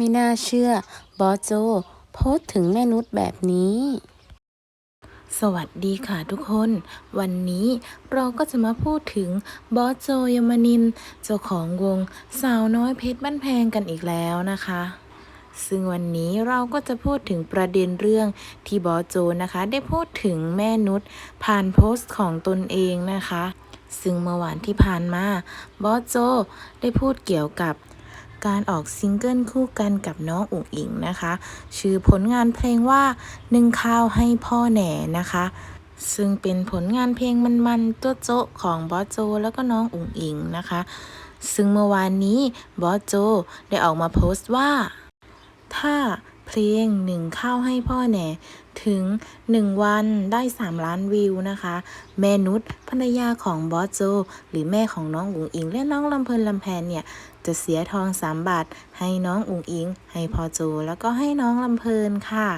ไม่น่าเชื่อ บอสโจ โพสต์ถึงแม่นุชแบบนี้ สวัสดีค่ะทุกคน วันนี้เราก็จะมาพูดถึงบอสโจยมนิน เจ้าของวงสาวน้อยเพชรบ้านแพงกันอีกแล้วนะคะซึ่งวันนี้เราก็จะพูดถึงประเด็นเรื่องที่บอสโจนะคะ ได้พูดถึงแม่นุชผ่านโพสต์ของตนเองนะคะ ซึ่งเมื่อวานที่ผ่านมาบอสโจได้พูดเกี่ยวกับ การออกซิงเกิลคู่กันกับน้องอุ๋งอิงนะคะ ชื่อผลงานเพลงว่าหนึ่งข้าวให้พ่อแหน่นะคะ ซึ่งเป็นผลงานเพลงมันๆโจ๊ะโจ๊ะของบอสโจแล้วก็น้องอุ๋งอิงนะคะ ซึ่งเมื่อวานนี้บอสโจได้ออกมาโพสต์ว่า ถ้า เพลงหนึ่งข้าวให้พ่อแหน่ถึง 1 วันได้ 3 ล้านวิวนะคะ แม่นุชภรรยาของบอสโจ หรือแม่ของน้องอุ๋งอิง และน้องลำเพลินลำแพนเนี่ย จะเสียทอง 3 บาท ให้น้องอุ๋งอิง ให้พ่อโจ แล้วก็ให้น้องลำเพลินค่ะ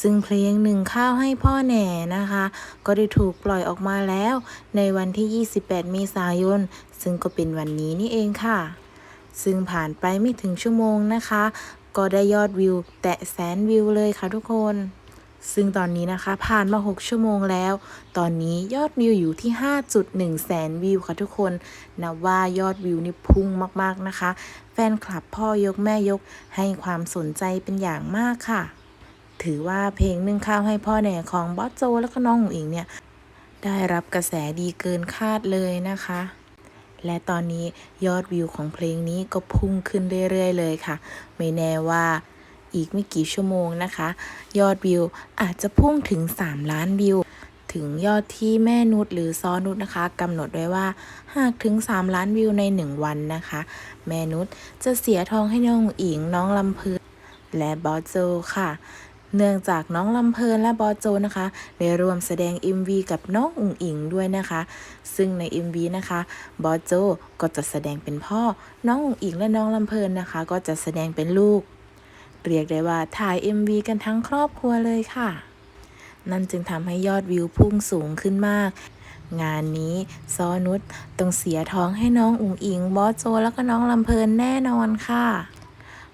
ซึ่งเพลงหนึ่งข้าวให้พ่อแหน่นะคะ ก็ได้ถูกปล่อยออกมาแล้ว ในวันที่ 28 เมษายน ซึ่งก็เป็นวันนี้นี่เองค่ะ ซึ่งผ่านไปไม่ถึงชั่วโมงนะคะ ก็ได้ยอดวิว แตะแสนวิวเลยค่ะทุกคน ซึ่งตอนนี้นะคะผ่านมา 6 ชั่วโมงแล้ว ตอนนี้ยอดวิวอยู่ที่ 5.1 แสนวิวค่ะทุกคนนับว่ายอดวิวนี่พุ่งมากๆนะคะ แฟนคลับพ่อยกแม่ยกให้ความสนใจเป็นอย่างมากค่ะ ถือว่าเพลงนึ่งข้าวให้พ่อแหน่ของบอสโจ แล้วก็น้องอุ๋งอิงเนี่ยได้รับกระแสดีเกินคาดเลยนะคะ และตอนนี้ยอดวิวของเพลงนี้ก็พุ่งขึ้นเรื่อยๆ เลยค่ะ ไม่แน่ว่าอีกไม่กี่ชั่วโมงนะคะ ยอดวิวอาจจะพุ่งถึง 3 ล้านวิว ถึงยอดที่แม่นุชหรือซอนุชนะคะกำหนดไว้ว่า หากถึง 3 ล้านวิวใน 1 วันนะคะ แม่นุชจะเสียทองให้น้องอิงน้องลำเพลินและบอสโจค่ะ เนื่องจากน้องลำเพลินและบอโจนะคะได้ร่วมแสดง MV กับน้องอุ๋งอิงด้วยนะคะ ซึ่งใน MV นะคะบอโจก็จะแสดงเป็นพ่อ น้องอุ๋งอิงและน้องลำเพลินนะคะ ก็จะแสดงเป็นลูก เรียกได้ว่าถ่าย MV กันทั้งครอบครัวเลยค่ะ นั่นจึงทำให้ยอดวิวพุ่งสูงขึ้นมาก งานนี้ซอนุชต้องเสียท้องให้น้องอุ๋งอิง บอโจ แล้วก็น้องลำเพลินแน่นอนค่ะ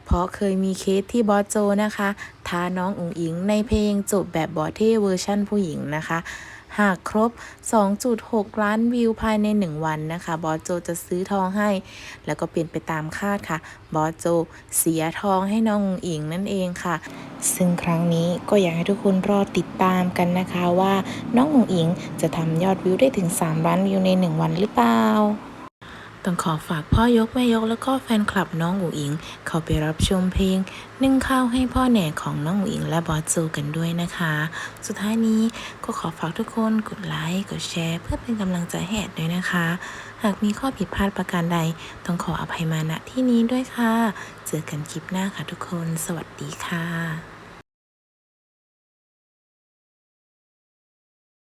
เพราะเคยมีเคสที่บอสโจนะคะท้าน้องอุ๋งอิงในเพลงจบแบบบอเท่เวอร์ชั่นผู้หญิงนะคะ หากครบ 2.6 ล้านวิวภายใน 1 วันนะคะ บอสโจจะซื้อทองให้ แล้วก็เป็นไปตามคาดค่ะ บอสโจเสียทองให้น้องอุ๋งอิงนั่นเองค่ะ ซึ่งครั้งนี้ก็อยากให้ทุกคนรอติดตามกันนะคะว่าน้องอุ๋งอิงจะทำยอดวิวได้ถึง 3 ล้านวิวใน 1 วันหรือเปล่า ต้องขอฝากพ่อยกแม่ยกแล้วก็แฟนคลับน้องอุ๋งอิง เข้าไปรับชมเพลงนึ่งข้าวให้พ่อแหน่ของน้องอุ๋งอิงและบอสโจกันด้วยนะคะ สุดท้ายนี้ก็ขอฝากทุกคนกดไลค์กดแชร์เพื่อเป็นกำลังใจให้แอดด้วยนะคะ หากมีข้อผิดพลาดประการใด ต้องขออภัยมาณที่นี้ด้วยค่ะ เจอกันคลิปหน้าค่ะทุกคน สวัสดีค่ะ